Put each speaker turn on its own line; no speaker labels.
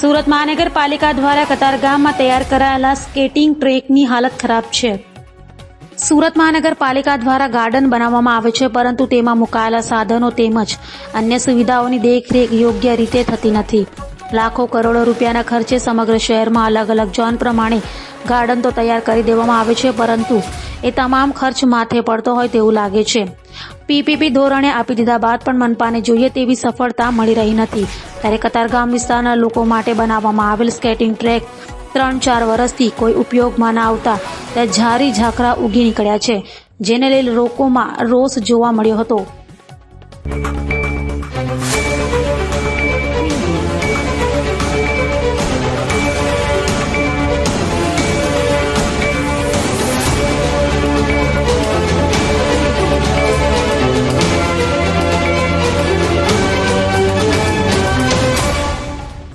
સુરત મહાનગરપાલિકા દ્વારા કતારગામમાં તૈયાર કરાયેલા સ્કેટિંગ ટ્રેકની હાલત ખરાબ છે. સુરત મહાનગરપાલિકા દ્વારા ગાર્ડન બનાવવામાં આવે છે, પરંતુ તેમાં મુકાયેલા સાધનો તેમજ અન્ય સુવિધાઓની દેખરેખ યોગ્ય રીતે થતી નથી. લાખો કરોડો રૂપિયાના ખર્ચે સમગ્ર શહેરમાં અલગ અલગ ઝોન પ્રમાણે ગાર્ડન તો તૈયાર કરી દેવામાં આવે છે, પરંતુ એ તમામ ખર્ચ માથે પડતો હોય તેવું લાગે છે. પીપીપી ધોરણે આપી દીધા બાદ પણ મનપાને જોઈએ તેવી સફળતા મળી રહી નથી. ત્યારે કતારગામ વિસ્તારના લોકો માટે બનાવવામાં આવેલ સ્કેટિંગ ટ્રેક ત્રણ ચાર વર્ષથી કોઈ ઉપયોગમાં ના આવતા ત્યાં ઝારી ઝાકરા ઉગી નીકળ્યા છે, જેને લઈ લોકોમાં રોષ જોવા મળ્યો હતો.